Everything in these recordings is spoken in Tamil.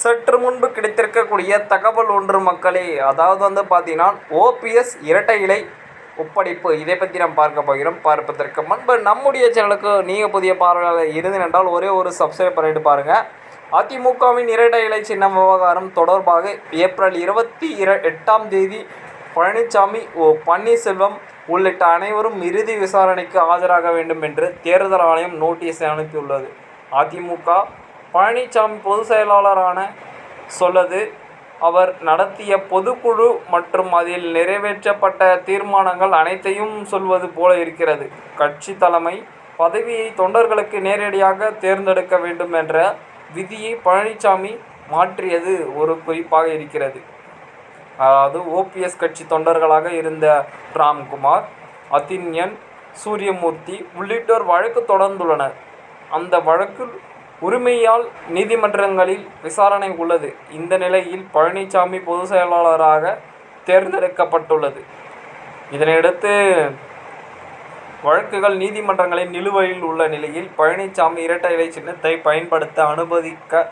சற்று முன்பு கிடைத்திருக்கக்கூடிய தகவல் ஒன்று மக்களே அதாவது வந்து பார்த்தீங்கன்னா ஓபிஎஸ் இரட்டை இலை ஒப்படைப்பு. இதை பற்றி நாம் பார்க்க போகிறோம். பார்ப்பதற்கு முன்பு நம்முடைய சேனலுக்கு நீங்கள் புதிய பார்வையாளர் இருந்தீர்கள் ஒரே ஒரு சப்ஸ்கிரைப் பண்ணிட்டு பாருங்கள் அதிமுகவின் இரட்டை இலை சின்னம் விவகாரம் தொடர்பாக ஏப்ரல் இருபத்தி இர எட்டாம் தேதி பழனிசாமி ஓ பன்னீர்செல்வம் உள்ளிட்ட அனைவரும் இறுதி விசாரணைக்கு ஆஜராக வேண்டும் என்று தேர்தல் ஆணையம் நோட்டீஸ் அனுப்பியுள்ளது. அதிமுக பழனிசாமி பொதுச் செயலாளரான சொல்லது. அவர் நடத்திய பொதுக்குழு மற்றும் அதில் நிறைவேற்றப்பட்ட தீர்மானங்கள் அனைத்தையும் சொல்வது போல இருக்கிறது. கட்சி தலைமை பதவியை தொண்டர்களுக்கு நேரடியாக தேர்ந்தெடுக்க வேண்டும் என்ற விதியை பழனிசாமி மாற்றியது ஒரு குறிப்பாக இருக்கிறது. அதாவது ஓபிஎஸ் கட்சி தொண்டர்களாக இருந்த ராம்குமார் அதின்யன் சூரியமூர்த்தி உள்ளிட்டோர் வழக்கு தொடர்ந்துள்ளனர். அந்த வழக்கில் உரிமையால் நீதிமன்றங்களில் விசாரணை உள்ளது. இந்த நிலையில் பழனிசாமி பொதுச் செயலாளராக தேர்ந்தெடுக்கப்பட்டுள்ளது. இதனையடுத்து வழக்குகள் நீதிமன்றங்களின் நிலுவையில் உள்ள நிலையில் பழனிசாமி இரட்டை இலை சின்னத்தை பயன்படுத்த அனுமதிக்க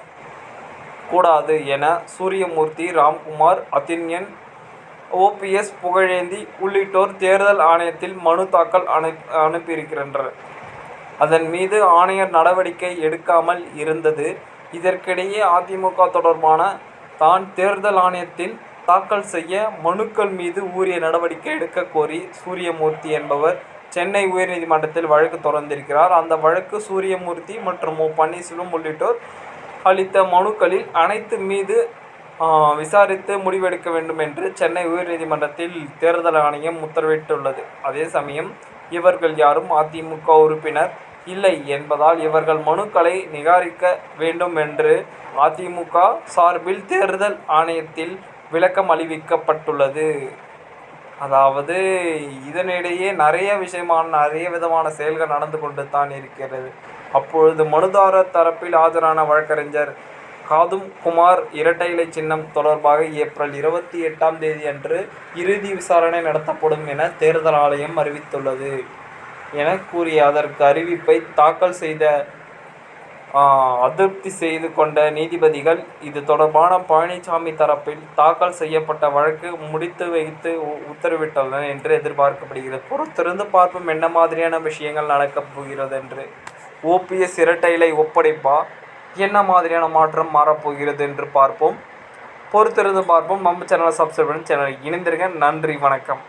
கூடாது என சூரியமூர்த்தி ராம்குமார் அத்தின்யன் ஓபிஎஸ் புகழேந்தி உள்ளிட்டோர் தேர்தல் ஆணையத்தில் மனு தாக்கல் அனுப் அனுப்பியிருக்கின்றனர். அதன் மீது ஆணையர் நடவடிக்கை எடுக்காமல் இருந்தது. இதற்கிடையே அதிமுக தொடர்பான தான் தேர்தல் ஆணையத்தில் தாக்கல் செய்ய மனுக்கள் மீது உரிய நடவடிக்கை எடுக்க கோரி சூரியமூர்த்தி என்பவர் சென்னை உயர்நீதிமன்றத்தில் வழக்கு தொடர்ந்திருக்கிறார். அந்த வழக்கு சூரியமூர்த்தி மற்றும் ஓ பன்னீர்செல்வம் உள்ளிட்டோர் அளித்த மனுக்களில் அனைத்து மீது விசாரித்து முடிவெடுக்க வேண்டும் என்று சென்னை உயர்நீதிமன்றத்தில் தேர்தல் ஆணையம் உத்தரவிட்டுள்ளது. அதே சமயம் இவர்கள் யாரும் அதிமுக உறுப்பினர் இல்லை என்பதால் இவர்கள் மனுக்களை நிராகரிக்க வேண்டும் என்று அதிமுக சார்பில் தேர்தல் ஆணையத்தில் விளக்கம் அளிவிக்கப்பட்டுள்ளது. அதாவது இதனிடையே நிறைய விஷயமான நிறைய விதமான செயல்கள் நடந்து கொண்டு தான் இருக்கிறது. அப்பொழுது மனுதாரர் தரப்பில் ஆஜரான வழக்கறிஞர் காதும் குமார் இரட்டை இலை சின்னம் தொடர்பாக ஏப்ரல் இருபத்தி எட்டாம் தேதி அன்று இறுதி விசாரணை நடத்தப்படும் என தேர்தல் ஆணையம் அறிவித்துள்ளது. என கூறிய அதற்கு அறிவிப்பை தாக்கல் செய்த அதிருப்தி செய்து கொண்ட நீதிபதிகள் இது தொடர்பான பழனிசாமி தரப்பில் தாக்கல் செய்யப்பட்ட வழக்கு முடித்து வைத்து உத்தரவிட்டுள்ளனர் என்று எதிர்பார்க்கப்படுகிறது. பொறுத்திருந்து பார்ப்போம் என்ன மாதிரியான விஷயங்கள் நடக்கப் போகிறது என்று. ஓபிஎஸ் இரட்டையிலை ஒப்படைப்பா? என்ன மாதிரியான மாற்றம் மாறப்போகிறது என்று பார்ப்போம். பொறுத்திருந்து பார்ப்போம். நம்ம சேனலை சப்ஸ்கிரைப் பண்ணி சேனலை இணைந்திருங்க. நன்றி வணக்கம்.